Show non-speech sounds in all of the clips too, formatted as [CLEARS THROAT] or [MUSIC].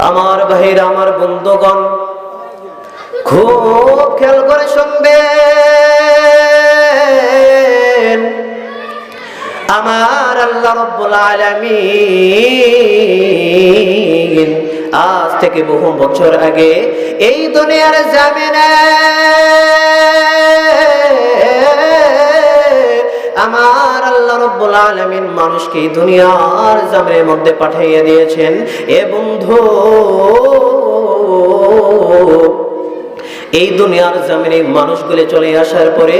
আমার ভাইরা, আমার বন্ধুগণ, খুব খেয়াল করে শুনবেন। আমার আল্লাহ রব্বুল আজ থেকে বহু বছর আগে এই দুনিয়ার জামিনে আমার রব্বুল মানুষকে দুনিয়ার জামিনের মধ্যে পাঠিয়ে দিয়েছেন। এ বন্ধু, এই দুনিয়ার জমিনে মানুষগুলি চলে আসার পরে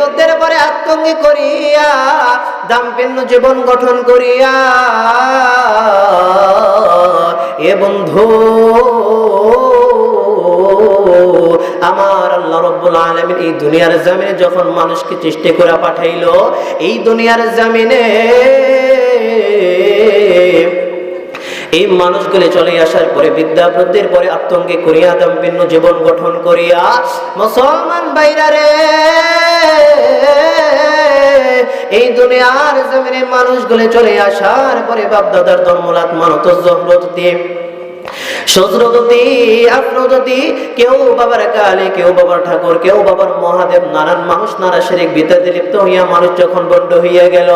বুদ্ধের পরে আত্মঙ্গি করিয়া দাম্পিন্য জীবন গঠন করিয়া, এ বন্ধু আমার আল্লাহ রব্বুল আলামিন এই দুনিয়ার জমিনে যখন মানুষকে চেষ্টা করে পাঠাইলো, এই দুনিয়ার জামিনে এই মানুষগুলি চলে আসার পরে বিদ্যা বুদ্ধির পরে আতঙ্কে করিয়া দাম্পিন্ন জীবন গঠন করিয়া, মুসলমান বাইরা রে, এই দুনিয়ার জমিনে মানুষগুলি চলে আসার পরে বাপদাদার ধর্মলাত মানত জহরতি সজরদতি আফরদতি কেউ বাবার কালী, কেউ বাবার ঠাকুর, কেউ বাবার মহাদেব, নানান মানুষ, নানা শেরিক বিদ্যাতে লিপ্ত হইয়া মানুষ যখন বন্ধ হইয়া গেল,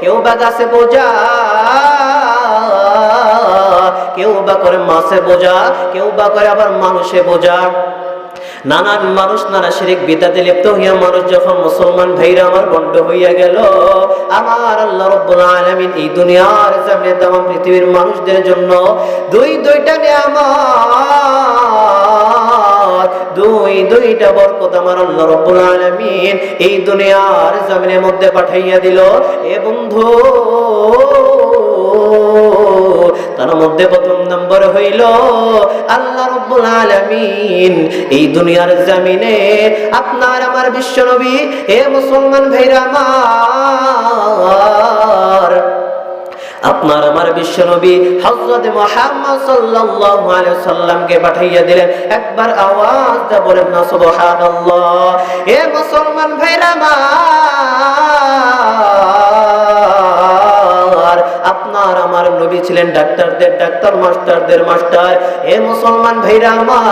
কেউ বা গাছে বোঝা, কেউ বা করে মাছে বোঝা, কেউ বা করে আবার মানুষে বোঝা। নানান মানুষ, নানা শিরিক বিদাতে লিপ্ত হইয়া মানুষ যখন মুসলমান ভাইরা আমার বন্ধ হইয়া গেল, আমার আল্লাহ রব্বুল আলামিন এই দুনিয়ার সামনে তাম পৃথিবীর মানুষদের জন্য দুই, দুইটা নিয়ামত, দুই, দুইটা বরকত আমার আল্লাহ রব্বুল আলামিন এই দুনিয়ার জমিনের মধ্যে পাঠাইয়া দিল। এ বন্ধু তার মধ্যে প্রথম নম্বর হইল, আল্লাহ রব্বুল আলামিন, এই দুনিয়ার জমিনে আপনার আমার বিশ্ব নবী এ মুসলমান ভাইরা আমার, আপনার আমার বিশ্ব নবী হযরত মুহাম্মদ সাল্লাল্লাহু আলাইহি সাল্লামকে পাঠাইয়া দিলেন। একবার আওয়াজ দা বলেন না, সুবহানাল্লাহ। এ মুসলমান ভাইরা আমার আমার নবী ছিলেন ডাক্তারদের, ডাক্তার মাস্টারদের মাস্টার। এ মুসলমান ভাইরা আমার।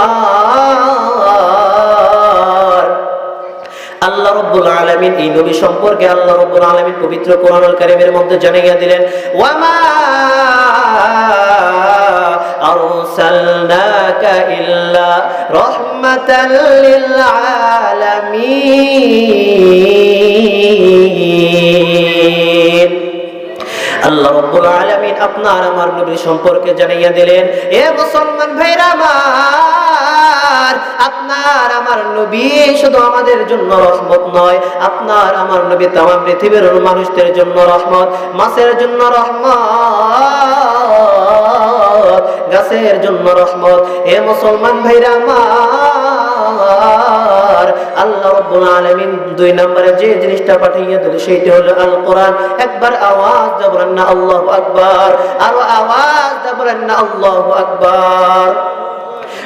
আল্লাহ রব্বুল আলামিন এই নবী সম্পর্কে আল্লাহ রব্বুল আলামিন পবিত্র কোরআনুল কারীমের মধ্যে জানিয়ে দিলেন, ওয়ামা আরসালনাকা ইল্লা রাহমাতাল লিল আল্লাহ রব্বুল আলামিন আপনার আমার নবী সম্পর্কে জানিয়ে দিলেন, এ মুসলমান ভাইরা আমার, আপনার আমার নবী শুধু আমাদের জন্য রহমত নয়, আপনার আমার নবী তামাম পৃথিবীর মানুষদের জন্য রহমত, মাছের জন্য রহমত, গাছের জন্য রহমত। এ মুসলমান ভাইরা আমার আল্লাহ রব্বুল আলামিন দুই নম্বরে যে জিনিসটা পাঠিয়ে দিল সেইটা হলো আল কোরআন একবার আওয়াজ দিয়ে বলেন, না, আল্লাহু আকবার। আর আওয়াজ দিয়ে বলেন, না, আল্লাহু আকবার।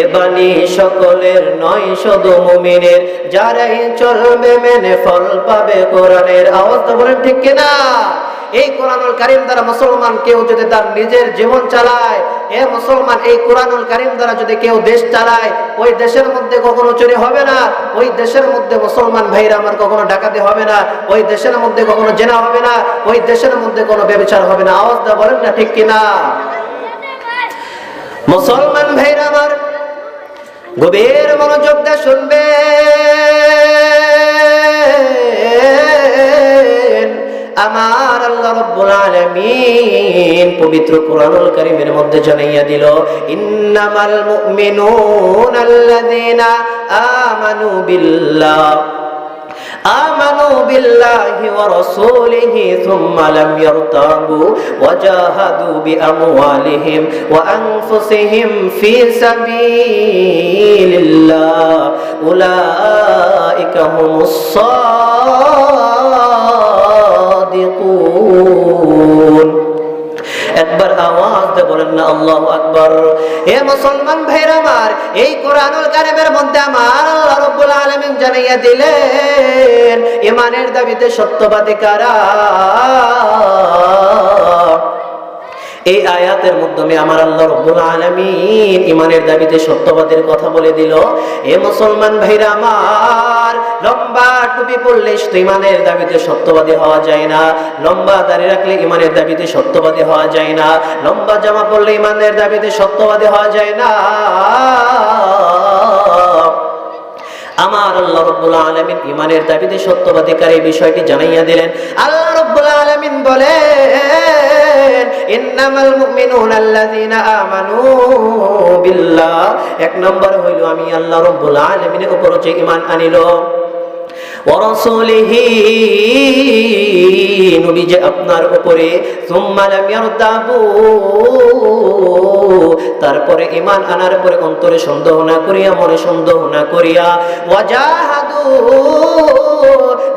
এবানি সকলের নয়, শুধু মুমিনের। যারাই চলবে মেনে ফল পাবে কোরআনের তো বলেন ঠিক কিনা? এই কোরআনুল কারিম দ্বারা মুসলমান কেউ যদি তার নিজের জীবন চালায়, এ মুসলমান এই কোরআনুল কারিম দ্বারা যদি কেউ দেশ চালায়, ওই দেশের মধ্যে কখনো চুরি হবে না। ওই দেশের মধ্যে মুসলমান ভাইরা আমার কখনো ডাকাতি হবে না। ওই দেশের মধ্যে কখনো জেনা হবে না। ওই দেশের মধ্যে কোনো ব্যবচার হবে না। আওয়াজ দা বলেন না ঠিক কিনা? মুসলমান ভাইরা আমার গভীর মনোযোগ দিয়ে শুনবে। আমার আল্লাহ রব্বুল আলামিন পবিত্র কোরআনুল কারীমের মধ্যে জানাইয়া দিল, ইন্নামাল মুমিনুন আল্লাযীনা আমানু বিল্লাহ। آمنوا بالله ورسوله ثم لم يرتابوا وجاهدوا بأموالهم وأنفسهم في سبيل الله. أولئك هم الصادقون. একবার আওয়াজ দিয়ে বলেন না, আল্লাহ আকবার। হে মুসলমান ভাইরা আমার, এই কোরআনুল কারিমের মধ্যে আমার আল্লাহ রাব্বুল আলামিন জানাইয়া দিলেন ইমানের দাবিতে সত্যবাদী কারা? এই আয়াতের মাধ্যমে আমার আল্লাহ রব্বুল আলামিন ইমানের দাবিতে সত্যবাদের কথা বলে দিল, এ মুসলমান ভাইরা আমার, লম্বা টুপি পড়লে তো ইমানের দাবিতে সত্যবাদী হওয়া যায় না, লম্বা দাড়ি রাখলে ইমানের দাবিতে সত্যবাদী হওয়া যায় না, লম্বা জামা পরলে ইমানের দাবিতে সত্যবাদী হওয়া যায় না। আমার আল্লাহ রব্বুল আলমিন ইমানের দাবিতে সত্যবাদিকার এই বিষয়টি জানাইয়া দিলেন। আল্লাহ রব্বুল আলমিন বলে ইন্নামাল মুমিনুনা আল্লাযীনা আমানু বিল্লাহ। এক নম্বর হইল, আমি আল্লাহ রব্বুল আলামিনের উপর যে ঈমান আনিল। নবী যে আপনার উপরে তারপরে ইমান আনার পরে অন্তরে সন্দেহ না করিয়া, মনে সন্দেহ না করিয়া, ওয়াজাহাদু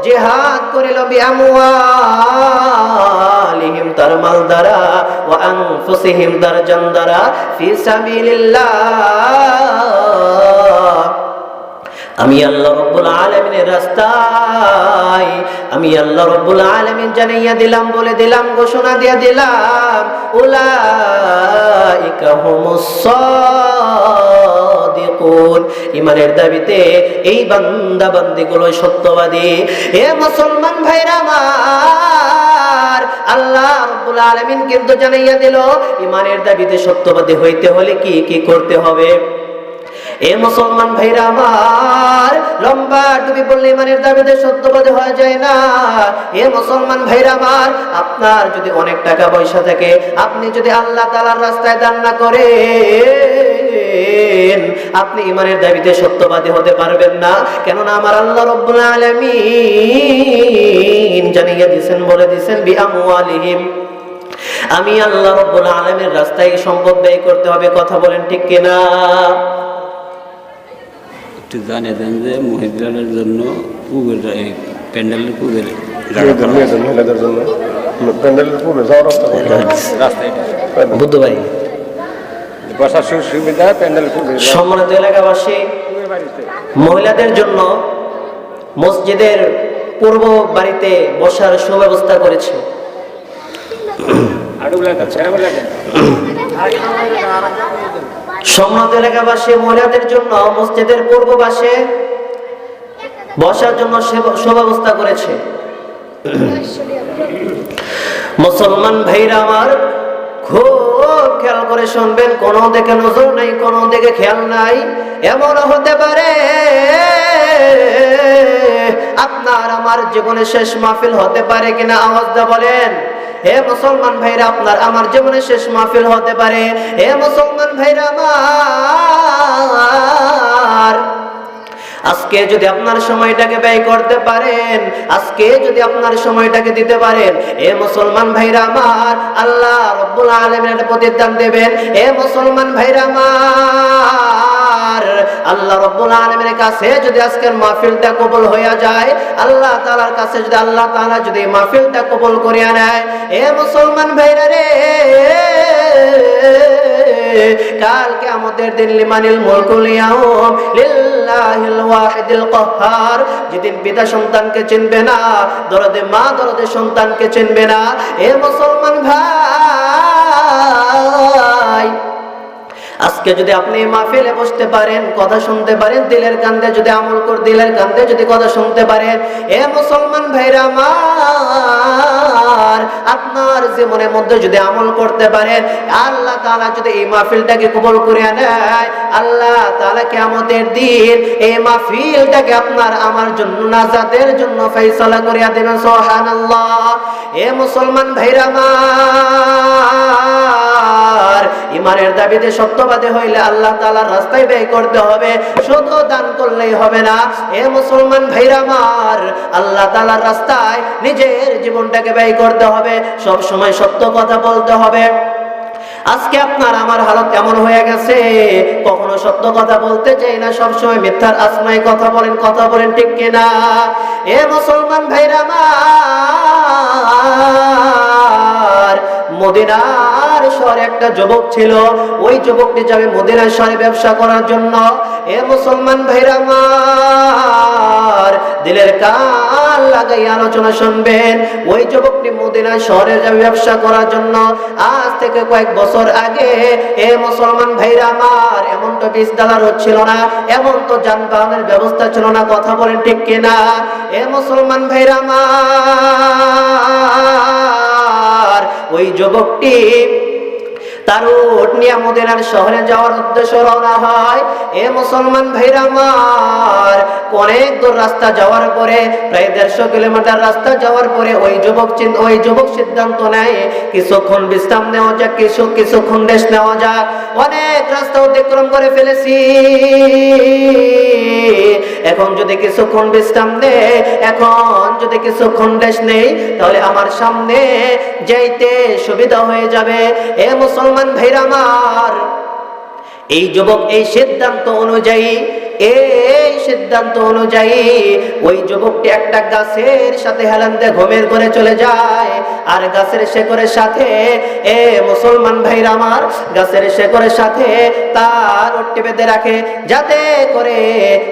জিহাদ করিল বিআমওয়ালিহিম, তার মাল দ্বারা ওয়া আনফুসিহিম, তার জান দ্বারা ফি আমি আল্লাহ রব্বুল আলমিনের রাস্তায়, আমি আল্লাহ রব্বুল আলমিন জানাইয়া দিলাম, বলে দিলাম, ঘোষণা দিয়া দিলাম, উলাইকা ইমানের দাবিতে এই বান্দা বান্দিগুলো সত্যবাদী। এ মুসলমান ভাইরা আমার, আল্লাহ রব্বুল আলমিন কিন্তু জানাইয়া দিল ইমানের দাবিতে সত্যবাদী হইতে হলে কি কি করতে হবে? এ মুসলমান ভাইরা আমার, লম্বা টুপি পড়লে ইমানের দাবিতে সত্যবাদী হয়ে যায় না। এ মুসলমান ভাইরা আমার, আপনার যদি অনেক টাকা পয়সা থাকে, আপনি যদি আল্লাহ তালার রাস্তায় দান না করেন, আপনি ইমানের দাবিতে সত্যবাদী হতে পারবেন না। কেননা আমার আল্লাহ রব্বুল আলামিন জানিয়ে দিছেন বলে দিছেন বিআমওয়ালিহিম আমি আল্লাহ রব্বুল আলামিনের রাস্তায় সম্পদ ব্যয় করতে হবে, কথা বলেন ঠিক কিনা? একটু জানিয়ে দেন যে মহিলাদের জন্য পুকুর এই প্যান্ডেলের মহিলাদের জন্য। প্যান্ডেলের পূর্বে যাওয়ার রাস্তা কোনটা? রাস্তা এটা। বসার সুবিধা প্যান্ডেল সম্মানিত এলাকাবাসী মহিলাদের জন্য মসজিদের পূর্ব বাড়িতে বসার সুব্যবস্থা করেছে। [CLEARS THROAT] সম্মানিত এলাকাবাসী মহিলাদের জন্য মসজিদের পূর্ব পাশে বসার জন্য সুব্যবস্থা করেছে। মুসলমান ভাইরা আমার, খুব খেয়াল করে শুনবেন, কোনো দিকে নজর নাই, কোনো দিকে খেয়াল নাই। এমন হতে পারে আপনার আমার জীবনে শেষ মাহফিল হতে পারে কিনা আওয়াজটা বলেন। হে মুসলমান ভাইরা আপনার আমার জীবনে শেষ মাহফিল হতে পারে। হে মুসলমান ভাইরা আমার আজকে যদি আপনার সময়টাকে ব্যয় করতে পারেন, আজকে যদি আপনার সময়টাকে দিতে পারেন, এ মুসলমান ভাইরা আমার, আল্লাহ রব্বুল আলমের প্রতিদান দেবেন। এ মুসলমান ভাইরা আমার, আল্লাহ রব্বুল আলমের কাছে যদি আজকের মাহফিলটা কবল হইয়া যায়, আল্লাহ তালার কাছে যদি আল্লাহ তালা যদি মাহফিলটা কবুল করিয়া নেয়, এ মুসলমান ভাইরা রে কালকে আমাদের দিন লিমানিল মুলকুল লিল্লাহিল কাহ্হার যেদিন পিতা সন্তানকে চিনবে না, দরদে মা, দরদে সন্তানকে চিনবে না। এ মুসলমান ভাই, আজকে যদি আপনি মাহফিলে বসতে পারেন, কথা শুনতে পারেন, দিলের কান্দে যদি আমল কর, দিলের কান্দে যদি কথা শুনতে পারেন, এ মুসলমান ভাইরা আমার আপনার জীবনের মধ্যে যদি আমল করতে পারেন আল্লাহ তাআলা যদি এই মাহফিলটাকে কবুল করে নেয়, আল্লাহ তাআলা আমাদের দিন এই মাহফিলটাকে আপনার আমার জন্য নাজাতের জন্য ফয়সালা করিয়া দেবেন, সুবহানাল্লাহ। এ মুসলমান ভাইরা ইমানের দাবিতে সত্যবাদী হইলে আল্লাহ তাআলার রাস্তায় ব্যয় করতে হবে, শুধু দান করলেই হবে না। এ মুসলমান ভাইরা আমার, আল্লাহ তাআলার রাস্তায় নিজের জীবনটাকে ব্যয় করতে হবে, সব সময় সত্য কথা বলতে হবে। আজকে আপনার আমার হালত কেমন হয়ে গেছে? কখনো সত্য কথা বলতে চাই না সবসময় মিথ্যার আশ্রয় কথা বলেন কথা বলেন, ঠিক কিনা? এ মুসলমান ভাইরা আমার মদিনার শহরে একটা যুবক ছিল। ওই যুবকটি যাবে মদিনার শহরে ব্যবসা করার জন্য, এ মুসলমান ভাইরা আমার দিলের কান লাগাই আলোচনা শুনবেন। ওই যুবকটি মদিনার শহরে যাবে ব্যবসা করার জন্য, আজ থেকে কয়েক বছর আগে, এ মুসলমান ভাইরা আমার এমন তো বীজ ডালার হচ্ছিল না, এমন তো যানবাহনের ব্যবস্থা ছিল না, কথা বলেন ঠিক কিনা? এ মুসলমান ভাইরা আমার, ওই যুবকটি তার উট নিয়ে মদিনার শহরে যাওয়ার উদ্দেশ্য রওনা হয়। এ মুসলমান ভাইরা আমার, অনেক দূর রাস্তা যাওয়ার পরে, প্রায় দেড়শো কিলোমিটার রাস্তা যাওয়ার পরে ওই যুবক ওই যুবক সিদ্ধান্ত নেয়, কিছুক্ষণ বিশ্রাম নেওয়া যাক, কিছু, কিছুক্ষণ রেস্ট নেওয়া যাক। অনেক রাস্তা অতিক্রম করে ফেলেছি। এখন যদি কিছুক্ষণ বিশ্রাম নেই, এখন যদি কিছুক্ষণ রেস্ট নেই, তাহলে আমার সামনে যাইতে সুবিধা হয়ে যাবে। এ মুসলমান ভাইরা আমার, এই যুবক এই সিদ্ধান্ত অনুযায়ী, এই সিদ্ধান্ত অনুযায়ী ওই যুবকটি একটা গাছের সাথে হেলান্তে ঘুমের করে চলে যায়, আর গাছের শেকড়ের সাথে, এ মুসলমান ভাইরা আমার, গাছের শেকড়ের সাথে তার ওট্টি বেঁধে রাখে, যাতে করে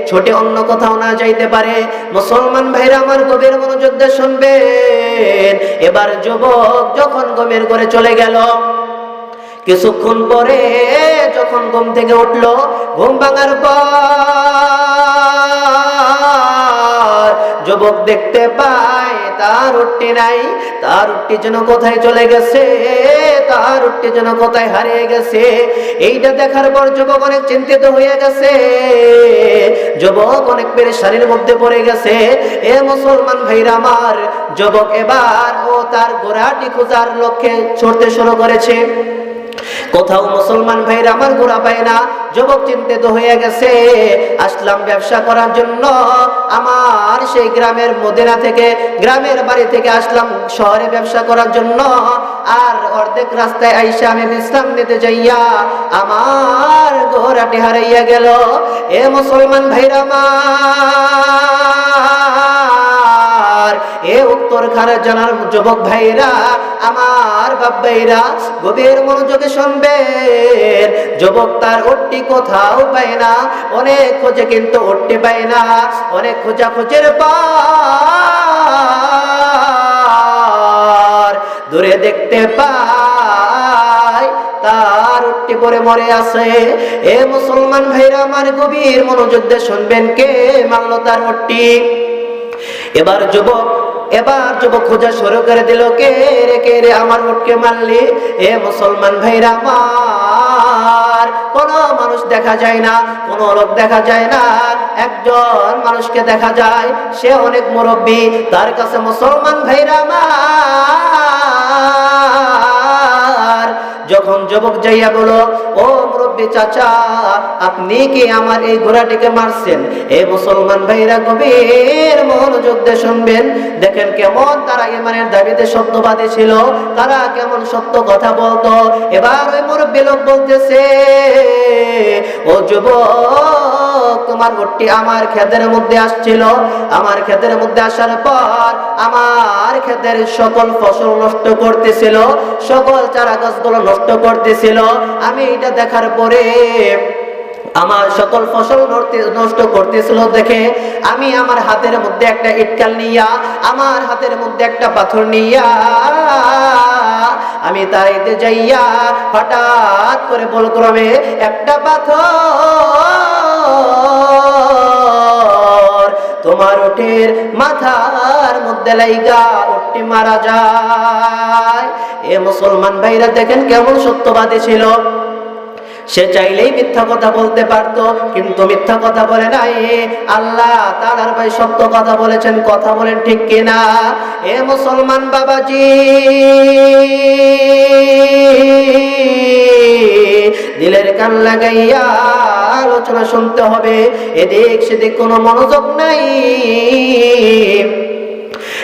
ছোটে অন্য কোথাও না যাইতে পারে। মুসলমান ভাইরা আমার গভীর মনোযোগ দিয়ে শুনবেন। এবার যুবক যখন গমের করে চলে গেল কিছুক্ষণ পরে যখন ঘুম থেকে উঠল, ঘুম ভাঙার পর যুবক দেখতে পায়, তার উঠটি নাই, তার উঠটি যেন কোথায় চলে গেছে, তার উঠটি যেন কোথায় হারিয়ে গেছে। এইটা দেখার পর যুবক অনেক চিন্তিত হয়ে গেছে। যুবক অনেক পেরে পেরেশানির মধ্যে পড়ে গেছে। এ মুসলমান ভাইরা আমার, যুবক এবার ও তার ঘোড়াটি খোঁজার লক্ষ্যে ছড়তে শুরু করেছে। কোথাও মুসলমান ভাইরা আমার ঘোরা পায় না, যুবক চিন্তিত হয়ে গেছে। আসলাম ব্যবসা করার জন্য। আমার সেই গ্রামের মদিনা থেকে, গ্রামের বাড়ি থেকে আসলাম শহরে ব্যবসা করার জন্য। আর অর্ধেক রাস্তায় আইসা আমি বিশ্রাম নিতে যাইয়া আমার ঘোড়াটি হারাইয়া গেল। এ মুসলমান ভাইরা আমার এ জানার যুবক ভাইরা, আমার গভীর মনোযোগে শুনবেন। যুবক তার ওট্টি কোথাও পায় না, অনেক খোঁজে কিন্তু ওট্টি পায় না, অনেক খোঁজা খোঁজের দূরে দেখতে পায়, তার উঠতে পরে মরে আছে। এ মুসলমান ভাইরা, আমার গভীর মনোযোগ দিয়ে শুনবেন কে মানলো তার উঠটি এবার যুবক এবার যুবক খোঁজা শুরু করে দিল, কে রে কে রে, আমার উঠকে মারলি? এ মুসলমান ভাইরা আমার, কোন মানুষ দেখা যায় না, কোন লোক দেখা যায় না, একজন মানুষকে দেখা যায়, সে অনেক মুরব্বী, তার কাছে মুসলমান ভাইরা আমার। যখন যুবক যাইয়া বলো, ও মুরব্বী চাচা, আপনি কি আমার এই ঘোড়াটিকে মারছেন? এ মুসলমান ভাইরা গভীর মনোযোগ দিয়ে শুনবেন। দেখেন কেমন তারা ইমানের দাবিতে সত্যবাদী ছিল। তারা কেমন সত্য কথা বলতো। এবার ওই মুরব্বী লোক বলতেছে, ও যুবক তোমার গোটটি আমার ক্ষেতের মধ্যে আসছিল। আমার ক্ষেতের মধ্যে আসার পর আমার ক্ষেতের সকল ফসল নষ্ট করতেছিল। সকল চারা গাছগুলো নষ্ট করতেছিল। আমি এটা দেখার পরে আমার সকল ফসল নষ্ট করতেছিল দেখে আমি আমার হাতের মধ্যে একটা ইটকাল নিয়া, আমার হাতের মধ্যে একটা পাথর নিয়া আমি তাইতে যাইয়া হঠাৎ করে বল ক্রমে একটা পাথর তোমার ওঠের মাথার মধ্যে লাইগা ওটি মারা যায়। এ মুসলমান ভাইরা দেখেন কেমন সত্যবাদী ছিল। সে চাইলেই মিথ্যা কথা বলতে পারত, কিন্তু মিথ্যা কথা বলে নাই। আল্লাহ তালার ভাই সত্য কথা বলেছেন, কথা বলেন ঠিক কিনা? এ মুসলমান বাবাজি, দিলের কান লাগাইয়া আলোচনা শুনতে হবে। এদিক সেদিক কোনো মনোযোগ নাই।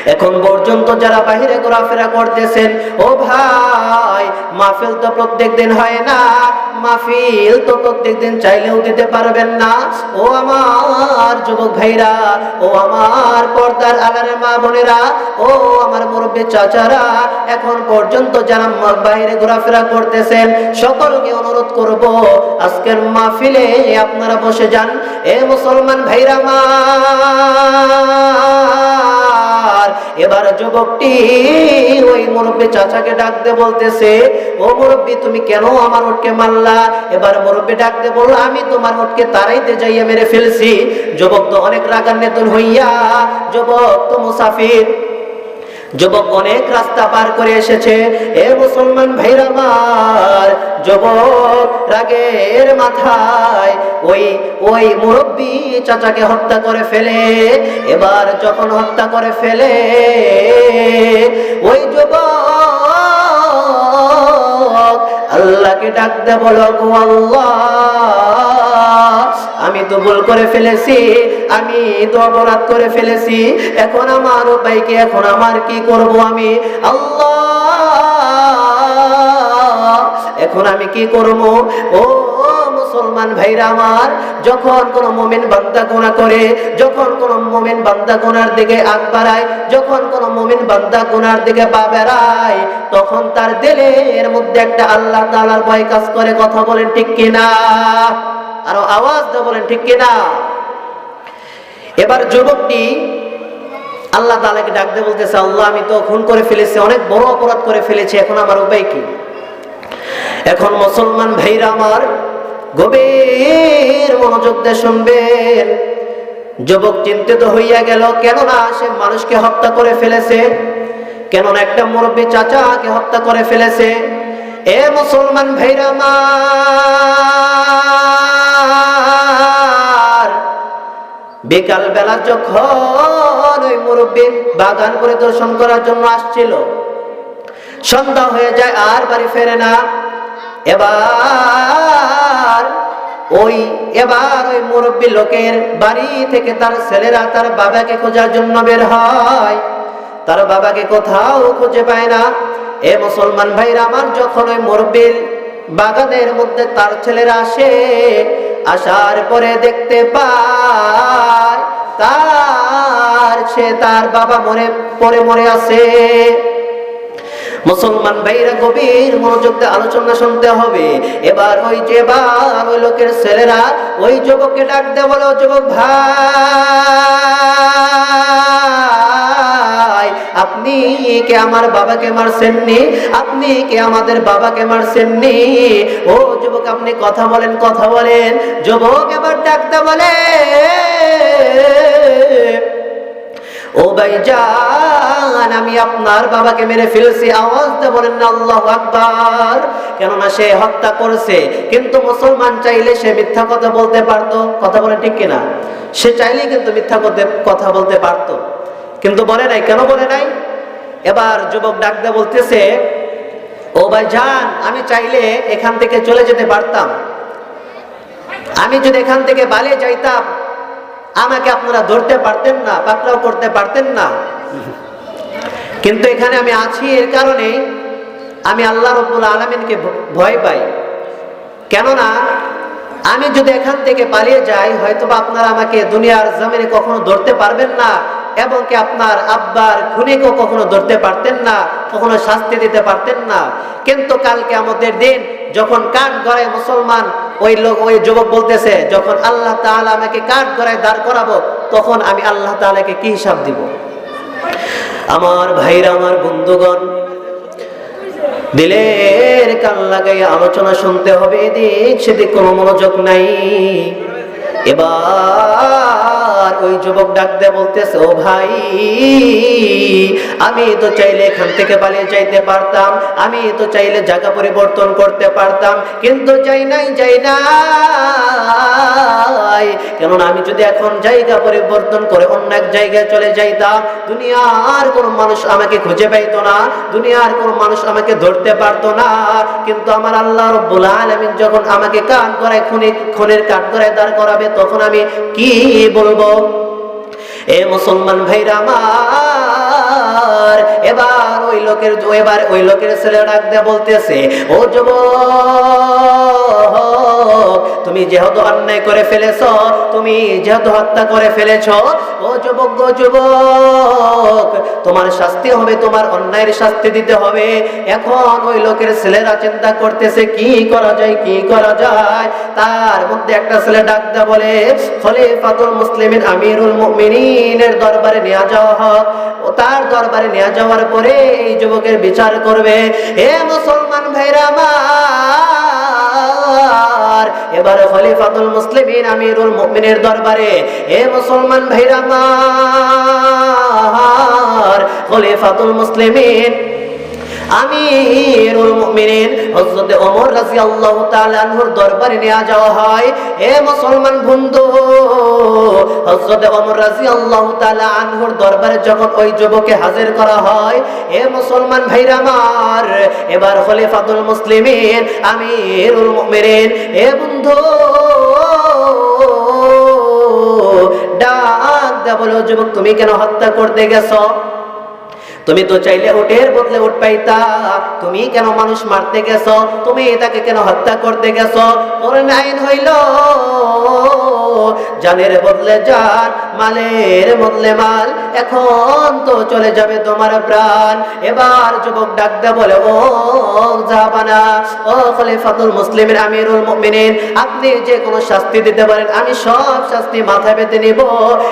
এখন পর্যন্ত যারা বাহিরে ঘোরাফেরা করতেছেন, ও ভাই, মাহফিল তো প্রত্যেক দিন হয় না। মাহফিল তো প্রত্যেক দিন চাইলেও দিতে পারবেন না। ও আমার যুবক ভাইরা, ও আমার পর্দার আগারের মা বোনেরা, ও আমার মুরব্বী চাচারা, এখন পর্যন্ত যারা মা- বাইরে ঘোরাফেরা করতেছেন, সকলকে অনুরোধ করব, আজকের মাহফিলে আপনারা বসে যান। এ মুসলমান ভাইরা আমার এবার যুবকটি ওই মুরব্বী চাচাকে ডাকতে বলতেছে, ও মুরব্বী, তুমি কেন আমার উঠকে মারলা? এবার মুরব্বী ডাকতে বলল, আমি তোমার উঠকে তারাইতে যাইয়া মেরে ফেলছি। যুবক তো অনেক রাগান্বিত হইয়া, যুবক, তো মুসাফির যুবক অনেক রাস্তা পার করে এসেছে। এ মুসলমান ভাইরা আমার যুবক রাগের মাথায়, ওই ওই মুরব্বী চাচাকে হত্যা করে ফেলে। এবার যখন হত্যা করে ফেলে, ওই যুবক আল্লাহকে ডাকতে বলো গো আল্লাহ আমি তো ভুল করে ফেলেছি, আমি তো অপরাধ করে ফেলেছি। এখন আমার উপায়কে এখন আমার কি করব আমি? আল্লাহ! এখন আমি কি করব? ও মুসলমান ভাইরা আমার, যখন কোন মোমেন বান্দা গোনা করে, যখন কোন মোমেন বান্দা গোনার দিকে আগ বাড়ায়, যখন কোন মোমেন বান্দা গোনার দিকে পা বেড়ায়, তখন তার দিলের মধ্যে একটা আল্লাহ তাআলার ভয় কাজ করে, কথা বলেন ঠিক কিনা? আরও আওয়াজ দিয়ে বলেন, ঠিক কিনা? এবার যুবকটি আল্লাহ তাআলাকে ডাকতে বলতেছে, আল্লাহ, আমি তো খুন করে ফেলেছি, অনেক বড় অপরাধ করে ফেলেছি, এখন আমার উপায় কি? এখন মুসলমান ভাইরা আমার গভীর মনোযোগ দিয়ে শুনবেন। যুবক চিন্তিত হইয়া গেল, কেননা সে মানুষকে হত্যা করে ফেলেছে, কেননা একটা মুরব্বী চাচাকে হত্যা করে ফেলেছে। এ মুসলমান ভাইরা আমার বিকাল বেলা যখন ওই মুরব্বী বাগান পরিদর্শন করার জন্য আসছিল, সন্ধ্যা হয়ে যায়, আর বাড়ি ফেরে না। এবার ওই এবার ওই মুরব্বী লোকের বাড়ি থেকে তার ছেলেরা তার বাবাকে খোঁজার জন্য বের হয়। তার বাবাকে কোথাও খুঁজে পায় না। এ মুসলমান ভাইরা, আমার যখন ওই মুরব্বীর বাগানের মধ্যে তার ছেলেরা আসে আসার পরে দেখতে পায়, তার সে তার বাবা মরে, পরে মরে আছে। মুসলমান ভাইরা গভীর মনোযোগ আলোচনা শুনতে হবে। এবার ওই যে ওই লোকের ছেলেরা ওই যুবককে ডাক দে বলে "ও যুবক ভাই! আপনি কে আমার বাবাকে মারছেননি? আপনি কে আমাদের বাবাকে মারছেননি? ও যুবক, আপনি কথা বলেন কথা বলেন। যুবক, এবার ডাকতে বলে, ও ভাই জান আমি আপনার বাবাকে মেরে ফেলছি। আওয়াজ দিয়ে বলেন না আল্লাহ আকবার। কেননা সে হত্যা করেছে। কিন্তু মুসলমান চাইলে সে মিথ্যা কথা বলতে পারতো। কথা বলে ঠিক কিনা? সে চাইলে কিন্তু মিথ্যা কথা বলতে পারতো। কিন্তু বলে নাই, কেন বলে নাই? এবার যুবক ডাক দিয়ে বলতেছে, ও ভাই যান আমি চাইলে এখান থেকে চলে যেতে পারতাম। আমি যদি এখান থেকে পালিয়ে যাইতাম, আমাকে আপনারা ধরতে পারতেন না, পাকড়াও করতে পারতেন না। কিন্তু এখানে আমি আছি, এর কারণে আমি আল্লাহ রব্বুল আলমিনকে ভয় পাই। কেননা, আমি যদি এখান থেকে পালিয়ে যাই, হয়তোবা আপনারা আমাকে দুনিয়ার জমিনে কখনো ধরতে পারবেন না। এবং কি আপনার আব্বার খুনিকেও কখনো ধরতে পারতেন না, কখনো শাস্তি দিতে পারতেন না। কিন্তু কালকে আমাদের দিন যখন কাঠ গড়ায় মুসলমান ওই লোক, ওই যুবক বলতেছে, যখন আল্লাহ তাআলা আমাকে কাঠ গড়ায় দাঁড় করাবো, তখন আমি আল্লাহ তাআলাকে কি হিসাব দিব? আমার ভাইরা, আমার বন্ধুগণ, দিলের কান লাগাই আলোচনা শুনতে হবে, এদিক সেদিক কোনো মনোযোগ নাই। এবার ওই যুবক ডাক বলতেছে, ও ভাই, আমি তো চাইলে এখান থেকে পালিয়ে যাইতে পারতাম, আমি তো চাইলে জায়গা পরিবর্তন করতে পারতাম, কিন্তু যাই নাই যাই নাই। কেননা আমি যদি এখন জায়গা পরিবর্তন করে অন্য এক জায়গায় চলে যাইতাম, দুনিয়ার কোন মানুষ আমাকে খুঁজে পাইতো না, দুনিয়ার কোন মানুষ আমাকে ধরতে পারতো না। কিন্তু আমার আল্লাহ রব্বুল আলামিন যখন আমাকে কান করায় খুনে খুনের কাঠ করায় দাঁড় করাবে তখন আমি কি বলব? এ মুসলমান ভাইরা আমার, এবার ওই লোকের এবার ওই লোকের ছেলে ডাক দেয়া বলতেছে, ও যুবক, তুমি যেহেতু অন্যায় করে ফেলেছ, তুমি যেহেতু হত্যা করে ফেলেছ ও যুবক, গো যুবক, তোমার শাস্তি হবে, তোমার অন্যায়ের শাস্তি দিতে হবে। এখন ওই লোকের ছেলেরা চিন্তা করতেছে, কি করা যায়, কি করা যায়? তার মধ্যে একটা ছেলে ডাক দেয়া বলে, খলিফাতুল মুসলিমিন আমিরুল মুমিনিনের দরবারে নিয়ে যাওয়া হোক। ও তার দরবারে নিয়ে যাওয়ার পরে এই যুবকের বিচার করবে, হে মুসলমান ভাইরা আমার এবার খলিফাতুল মুসলিমিন আমিরুল মুমিনের দরবারে এ মুসলমান ভাইরা আমার খলিফাতুল মুসলিমিন আমিরুল মুমিনিন, হযরত ওমর রাদিয়াল্লাহু তাআলা আনহুর দরবারে নিয়ে যাওয়া হয়। এ মুসলমান বন্ধু, হযরত ওমর রাদিয়াল্লাহু তাআলা আনহুর দরবারে যখন ওই যুবককে হাজির করা হয়, এ মুসলমান ভাইরা আমার, এবার খলিফাতুল মুসলিমিন, আমিরুল মুমিনিন, এ বন্ধু, ডাক দা বলো, যুবক তুমি কেন হত্যা করতে গেছো? তুমি তো চাইলে উটের বদলে উঠ পাইতা। তুমি কেন মানুষ মারতে গেছো? তুমি তাকে কেন হত্যা করতে গেছো? কোরআন আইন হইল। জানের বদলে জান, মালের বদলে মাল। এখন তো চলে যাবে তোমার প্রাণ। এবার যুবক ডাক দে বলে, ও জাহাবানা ও খলিফাতুল মুসলিমের আমিরুল মুমিনিন, আপনি যে কোনো শাস্তি দিতে পারেন, আমি সব শাস্তি মাথায় পেতে নিব।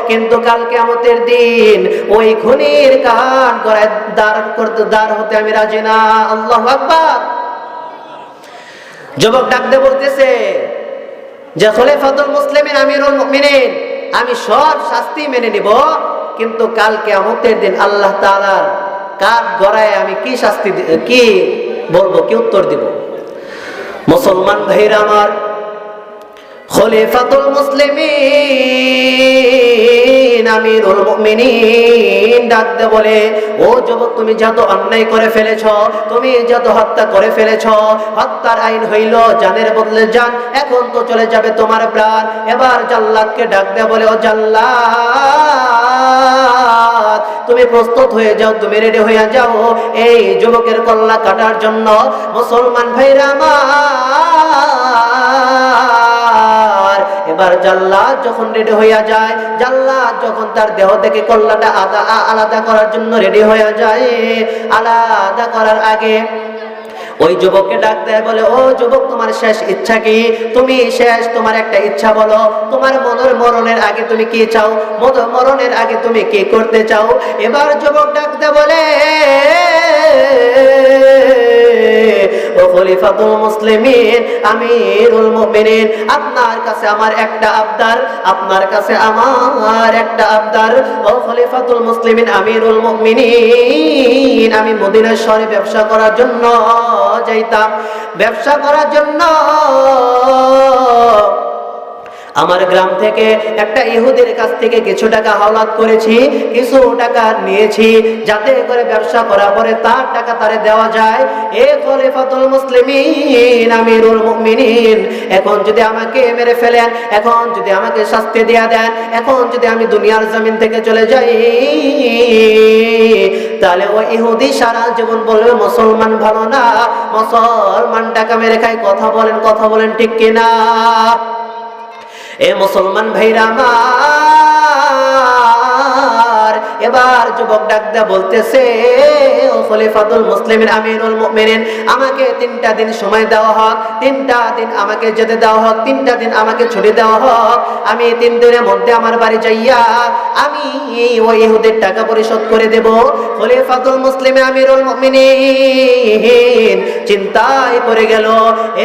কিন্তু কাল কিয়ামতের দিন ওই খুনির কান গড়ায় দাঁড় করতে, দাঁড় হতে আমি রাজি না। আল্লাহু আকবার। যুবক ডাকতে বলতেছে যে খলিফাতুল মুসলিমিন, আমিরুল মুমিনিন, আমি সব শাস্তি মেনে নিব, কিন্তু কাল কিয়ামতের দিন আল্লাহ তাআলার কাঠ গড়ায় আমি কি শাস্তি কি বলব, কি উত্তর দিব? মুসলমান ভাইরা আমার, খলিফাতুল মুসলিমিন বলে, ও যুবক, তুমি যত অন্যায় করে ফেলেছ, তুমি যত হত্যা করে ফেলেছ, হত্যার আইন হইল জানের বদলে এখন তো চলে যাবে তোমার প্রাণ। এবার জাল্লাদকে ডাক দে বলে, ও জাল্লাদ, তুমি প্রস্তুত হয়ে যাও, তুমি রেডি হয়ে যাও, এই যুবকের কল্লা কাটার জন্য, মুসলমান ভাইরা এবার জাল্লাদ যখন রেডি হইয়া যায় জাল্লাদ যখন তার দেহ থেকে কল্লাটা আদা আলাদা করার জন্য রেডি হইয়া যায়, আলাদা করার আগে ওই যুবককে ডাক দেয় বলে, ও যুবক, তোমার শেষ ইচ্ছা কি? তুমি শেষ, তোমার একটা ইচ্ছা বলো। তোমার মনের মরণের আগে তুমি কি চাও? মরণের আগে তুমি কি করতে চাও? এবার যুবক ডাক দেয় বলে ও খলিফাতুল মুসলিমিন, আমিরুল মুমিনিন। আপনার কাছে আমার একটা আবদার, আপনার কাছে আমার একটা আবদার। ও খলিফাতুল মুসলিমিন, আমিরুল মুমিনিন, আমি মদিনা ব্যবসা করার জন্য যাইতাম। ব্যবসা করার জন্য আমার গ্রাম থেকে একটা ইহুদের কাছ থেকে কিছু টাকা হাওলাত করেছি, কিছু টাকা নিয়েছি, যাতে করে ব্যবসা করার পরে তার টাকা তারে দেওয়া যায়। এ খলিফাতুল মুসলিমিন, আমিরুল মুমিনিন, এখন যদি আমাকে মেরে ফেলেন, এখন যদি আমাকে শাস্তি দেয়া দেন, এখন যদি আমি দুনিয়ার জমিন থেকে চলে যাই, তাহলে ওই ইহুদি সারা জীবন বলবে, মুসলমান ভালো না মুসলমান টাকা মেরে খায় কথা বলেন কথা বলেন ঠিক কিনা? এ মুসলমান ভাইরা আমার এবার যুবক ডাকদা বলতেছে, ও খলিফাতুল মুসলিমিন, আমিরুল মুমিনিন, আমাকে তিনটা দিন সময় দেওয়া হোক, তিনটা দিন আমাকে যেতে দেওয়া হোক, তিনটা দিন আমাকে ছুটি দেওয়া হোক, আমি তিন দিনের মধ্যে আমার বাড়ি যাইয়া আমি ওই ইহুদের টাকা পরিশোধ করে দেব। খলিফাতুল মুসলিম আমিরুল মুমিনিন চিন্তায় পড়ে গেল।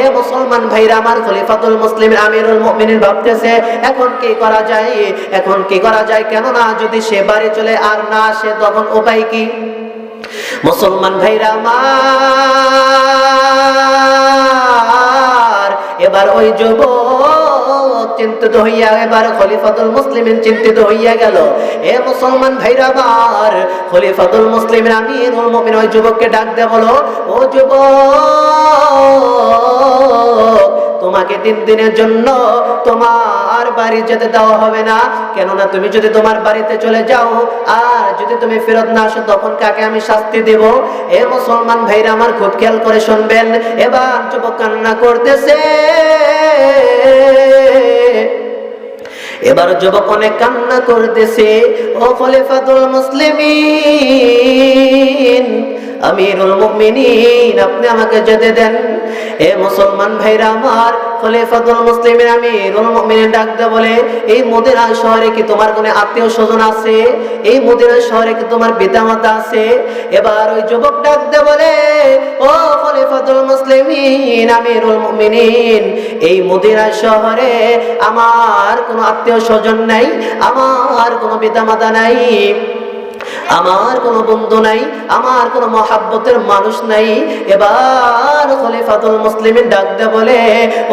এ মুসলমান ভাইরা আমার খলিফাতুল মুসলিম আমিরুল মুমিনিন ভাবতেছে, এখন কি করা যায়? এখন কি করা যায়? কেননা যদি সে বাড়ি চলে আর না আসে, তখন উপায় কি? মুসলমান ভাইরা আমার, এবার ওই যুবক চিন্তিত হইয়া, এবার খলিফাতুল মুসলিমিন চিন্তিত হইয়া গেল। এ মুসলমান ভাইরা আমার, খলিফাতুল মুসলিমিন আমিরুল মুমিন, ওই যুবককে ডাক দে বলো, ও যুবক তোমাকে তিন দিনের জন্য তোমার বাড়ি যেতে দেওয়া হবে না। কেননা তুমি যদি তোমার বাড়িতে চলে যাও আর যদি তুমি ফেরত না আসো, তখন কাকে আমি শাস্তি দেব? এ মুসলমান ভাইরা আমার খুব খেয়াল করে শুনবেন। এবার যুবক কান্না করতেছে। এবার যুবক অনেক কান্না করতেছে। ও খলিফাতুল মুসলিমিন আমিরুল মুমিনিন, আপনি আমাকে যেতে দেন। এ মুসলমান ভাইরা আমার, খলিফাতুল মুসলিমিন আমিরুল মুমিনিন ডাকতে বলে, এই মদিনা শহরে কি তোমার কোনো আত্মীয় স্বজন আছে? এই মদিনা শহরে কি তোমার পিতামাতা আছে? এবার ওই যুবক ডাকতে বলে, ও খলিফাতুল মুসলিমিন, আমিরুল মুমিনিন, এই মদিনা শহরে আমার কোনো আত্মীয় স্বজন নাই, আমার কোনো পিতামাতা নাই। আমার কোনো বন্ধু নাই, আমার কোনো মহাব্বতের মানুষ নাই। এবার খলিফাতুল মুসলিমিন ডাক দে বলে,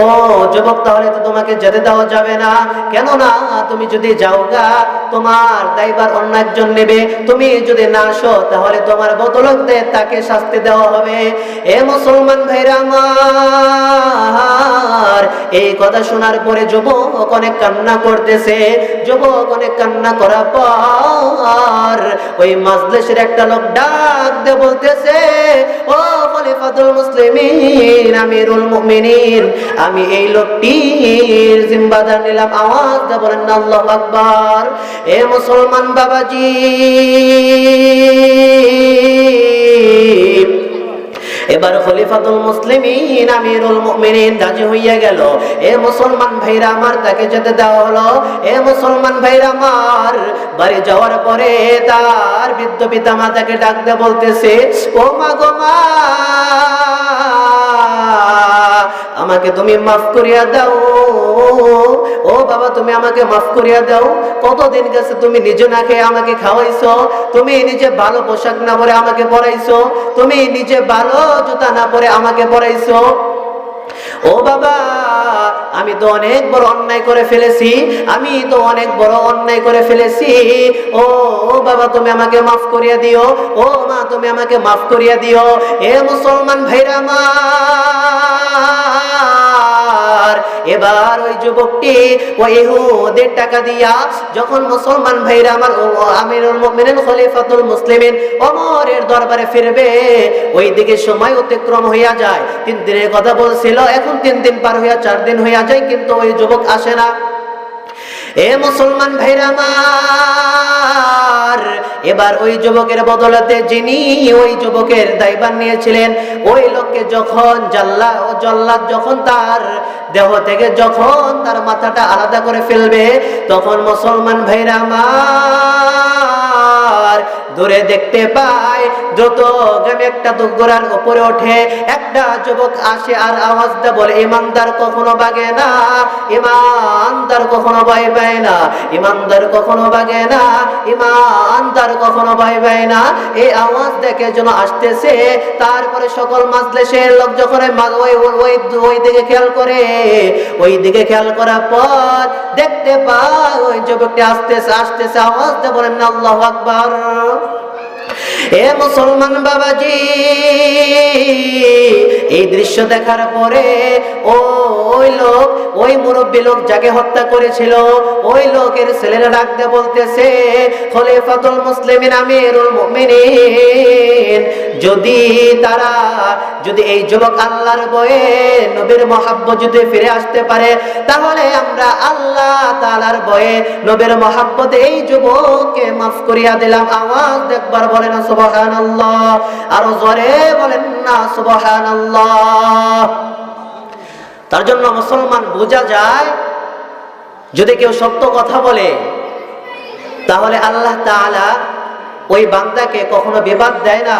ও যুবক, তাহলে তো তোমাকে যেতে দেওয়া যাবে না। কেন না তুমি যদি যাও গা তোমার দায়বার অন্য একজন নেবে। তুমি যদি না আসো, তাহলে তোমার বদলতে তাকে শাস্তি দেওয়া হবে। এ মুসলমান ভাইরা আমার, এই কথা শোনার পরে যুবক অনেক কান্না করতেছে। যুবক অনেক কান্না করার পর ওই মাজলিসের একটা লোক ডাক দে বলতেছে, ও খলিফাতুল মুসলিমিন, আমিরুল মুমিনিন, আমি এই লোকটির জিম্বাদার নিলাম। আওয়াজ দিয়ে বলেন, আল্লাহু আকবার, এ মুসলমান বাবাজি। এবার খলিফাতুল মুসলিমিন, আমিরুল মুমিনিন রাজি হইয়া গেল। এ মুসলমান ভাইরা আমার তাকে যেতে দেওয়া হলো। এ মুসলমান ভাইরা আমার বাড়ি যাওয়ার পরে তার বৃদ্ধ পিতা মাতাকে ডাকতে বলতেছে, ও মা গো মা আমাকে তুমি মাফ করিয়া দাও। ও বাবা, তুমি আমাকে মাফ করিয়া দাও। কতদিন গেছে তুমি নিজে না খেয়ে আমাকে খাওয়াইছো? তুমি নিজে ভালো পোশাক না পরে আমাকে পরাইছো? তুমি নিজে ভালো জুতা না পরে আমাকে পরাইছো? ও বাবা, আমি তো অনেক বড় অন্যায় করে ফেলেছি, আমি তো অনেক বড় অন্যায় করে ফেলেছি। ও বাবা, তুমি আমাকে মাফ করিয়া দিও। ও মা, তুমি আমাকে মাফ করিয়া দিও। এ মুসলমান ভাইরা আমার। এবার ওই যুবকটি ওই টাকা দিয়া যখন মুসলমান ভাইরা আমার আমির আমিরুল মুমিনিন খলিফাতুল মুসলিমিন ওমরের দরবারে ফিরবে ওই দিকে সময় অতিক্রম হইয়া যায়। তিন দিনের কথা বলছিল, এখন তিন দিন পার হইয়া চার দিন হইয়া যায়, কিন্তু ওই যুবক আসে না। এ মুসলমান ভাইরা আমার, এবার ওই যুবকের বদলাতে যিনি ওই যুবকের দায়ভার নিয়েছিলেন, ওই লোককে যখন জাল্লা ও জল্লাদ যখন তার দেহ থেকে যখন তার মাথাটা আলাদা করে ফেলবে, তখন মুসলমান ভাইরা আমার দূরে দেখতে পায়। যত গ্রামে একটা দুগোড়ার উপরে ওঠে, একটা যুবক আসে আর আওয়াজ দেয় বলে, ইমানদার কখনো বাগে না, ইমানদার কখনো ভয় পায় না, ইমানদার কখনো বাগে না, ইমানদার কখনো ভয় পায় না। এই আওয়াজ দেখে যেন আসতেছে। তারপরে সকল মাজলেসের লোক যখন ওই ওই ওই দিকে খেয়াল করে, ওই দিকে খেয়াল করার পর দেখতে পায়, ওই যুবকটি আসতেছে আসতেছে, আওয়াজ দিয়ে বলেন আল্লাহ আকবার। না এ মুসলমান বাবাজি, এই দৃশ্য দেখার পরে ও ওই লোক, ওই মুরব্বী লোক যাকে হত্যা করেছিল, ওই লোকের ছেলেরা ডাকতে বলতেছে, খলিফাতুল মুসলিমিন, আমিরুল মুমিনিন, যদি তারা, যদি এই যুবক আল্লাহর বয়ে নবীর মহাব্বত যদি ফিরে আসতে পারে, তাহলে আমরা আল্লাহ তালার বয়ে নবীর মহাব্বতে এই যুবককে মাফ করিয়া দিলাম। আওয়াজ একবার বলেন আরও জোরে বলেন না তার জন্য মুসলমান বোঝা যায়, যদি কেউ সত্য কথা বলে, তাহলে আল্লাহ তাআলা ওই বান্দাকে কখনো বিবাদ দেয় না।